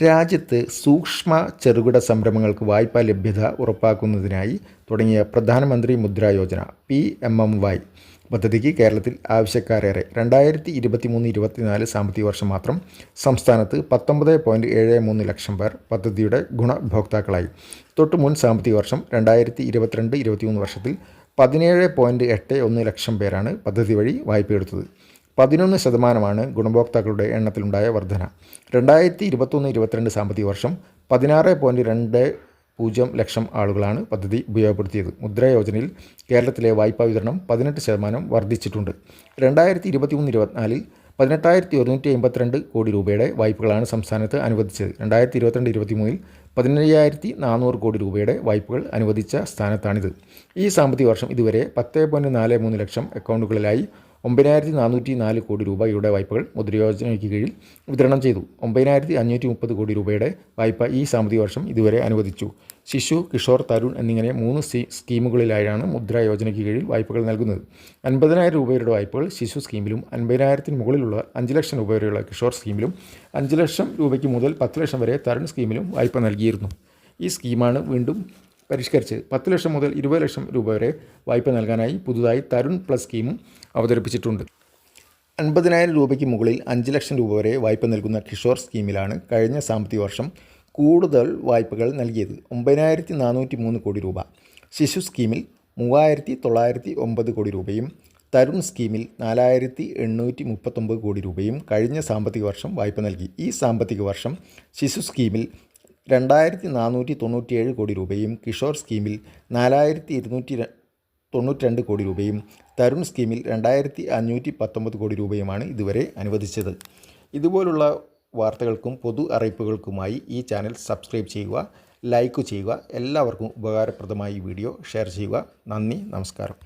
രാജ്യത്ത് സൂക്ഷ്മ ചെറുകിട സംരംഭങ്ങൾക്ക് വായ്പാ ലഭ്യത ഉറപ്പാക്കുന്നതിനായി തുടങ്ങിയ പ്രധാനമന്ത്രി Mudra Yojana P M M Y. പദ്ധതിക്ക് കേരളത്തിൽ ആവശ്യക്കാരേറെ രണ്ടായിരത്തി ഇരുപത്തി മൂന്ന് ഇരുപത്തിനാല് സാമ്പത്തിക വർഷം മാത്രം സംസ്ഥാനത്ത് പത്തൊമ്പത് പോയിന്റ് ഏഴ് മൂന്ന് ലക്ഷം പേർ പദ്ധതിയുടെ ഗുണഭോക്താക്കളായി. തൊട്ട് മുൻ സാമ്പത്തിക വർഷം രണ്ടായിരത്തി ഇരുപത്തിരണ്ട് ഇരുപത്തിമൂന്ന് വർഷത്തിൽ പതിനേഴ് പോയിന്റ് എട്ട് ഒന്ന് ലക്ഷം പേരാണ് പദ്ധതി വഴി വായ്പയെടുത്തത്. പതിനൊന്ന് ശതമാനമാണ് ഗുണഭോക്താക്കളുടെ എണ്ണത്തിലുണ്ടായ വർധന. രണ്ടായിരത്തി ഇരുപത്തൊന്ന് ഇരുപത്തിരണ്ട് സാമ്പത്തിക വർഷം പതിനാറ് പോയിന്റ് രണ്ട് പൂജ്യം ലക്ഷം ആളുകളാണ് പദ്ധതി ഉപയോഗപ്പെടുത്തിയത്. മുദ്രാ യോജനയിൽ കേരളത്തിലെ വായ്പാ വിതരണം പതിനെട്ട് ശതമാനം വർദ്ധിച്ചിട്ടുണ്ട്. രണ്ടായിരത്തി ഇരുപത്തിമൂന്ന് ഇരുപത്തിനാലിൽ പതിനെട്ടായിരത്തി ഒരുന്നൂറ്റി എൺപത്തിരണ്ട് കോടി രൂപയുടെ വായ്പകളാണ് സംസ്ഥാനത്ത് അനുവദിച്ചത്. രണ്ടായിരത്തി ഇരുപത്തിരണ്ട് ഇരുപത്തിമൂന്നിൽ പതിനയ്യായിരത്തി നാനൂറ് കോടി രൂപയുടെ വായ്പകൾ അനുവദിച്ച സ്ഥാനത്താണിത്. ഈ സാമ്പത്തിക വർഷം ഇതുവരെ പത്ത് പോയിന്റ് നാല് മൂന്ന് ലക്ഷം അക്കൗണ്ടുകളിലായി ഒമ്പതിനായിരത്തി നാനൂറ്റി നാല് കോടി രൂപയുടെ വായ്പകൾ മുദ്രയോജനയ്ക്ക് കീഴിൽ വിതരണം ചെയ്തു. ഒമ്പതിനായിരത്തി അഞ്ഞൂറ്റി മുപ്പത് കോടി രൂപയുടെ വായ്പ ഈ സാമ്പത്തിക വർഷം ഇതുവരെ അനുവദിച്ചു. ശിശു കിഷോർ തരുൺ എന്നിങ്ങനെ മൂന്ന് സ്കീമുകളിലായാണ് മുദ്ര യോജനയ്ക്ക് കീഴിൽ വായ്പകൾ നൽകുന്നത്. അൻപതിനായിരം രൂപയുടെ വായ്പകൾ ശിശു സ്കീമിലും അൻപതിനായിരത്തിന് മുകളിലുള്ള അഞ്ച് ലക്ഷം രൂപ വരെയുള്ള കിഷോർ സ്കീമിലും അഞ്ച് ലക്ഷം രൂപയ്ക്ക് മുതൽ പത്ത് ലക്ഷം വരെ തരുൺ സ്കീമിലും വായ്പ നൽകിയിരുന്നു. ഈ സ്കീമാണ് വീണ്ടും പരിഷ്കരിച്ച് പത്ത് ലക്ഷം മുതൽ ഇരുപത് ലക്ഷം രൂപ വരെ വായ്പ നൽകാനായി പുതുതായി തരുൺ പ്ലസ് സ്കീമും അവതരിപ്പിച്ചിട്ടുണ്ട്. അൻപതിനായിരം രൂപയ്ക്ക് മുകളിൽ അഞ്ച് ലക്ഷം രൂപ വരെ വായ്പ നൽകുന്ന കിഷോർ സ്കീമിലാണ് കഴിഞ്ഞ സാമ്പത്തിക വർഷം കൂടുതൽ വായ്പകൾ നൽകിയത്. ഒമ്പതിനായിരത്തി നാനൂറ്റി മൂന്ന് കോടി രൂപ. ശിശു സ്കീമിൽ മൂവായിരത്തി തൊള്ളായിരത്തി ഒമ്പത് കോടി രൂപയും തരുൺ സ്കീമിൽ നാലായിരത്തി എണ്ണൂറ്റി മുപ്പത്തൊമ്പത് കോടി രൂപയും കഴിഞ്ഞ സാമ്പത്തിക വർഷം വായ്പ നൽകി. ഈ സാമ്പത്തിക വർഷം ശിശു സ്കീമിൽ രണ്ടായിരത്തി നാനൂറ്റി തൊണ്ണൂറ്റിയേഴ് കോടി രൂപയും കിഷോർ സ്കീമിൽ നാലായിരത്തി ഇരുന്നൂറ്റി തൊണ്ണൂറ്റി രണ്ട് കോടി രൂപയും തരുൺ സ്കീമിൽ രണ്ടായിരത്തി അഞ്ഞൂറ്റി പത്തൊമ്പത് കോടി രൂപയുമാണ് ഇതുവരെ അനുവദിച്ചത്. ഇതുപോലുള്ള വാർത്തകൾക്കും പൊതു അറിയിപ്പുകൾക്കുമായി ഈ ചാനൽ സബ്സ്ക്രൈബ് ചെയ്യുക ലൈക്ക് ചെയ്യുക എല്ലാവർക്കും ഉപകാരപ്രദമായി ഈ വീഡിയോ ഷെയർ ചെയ്യുക. നന്ദി നമസ്കാരം.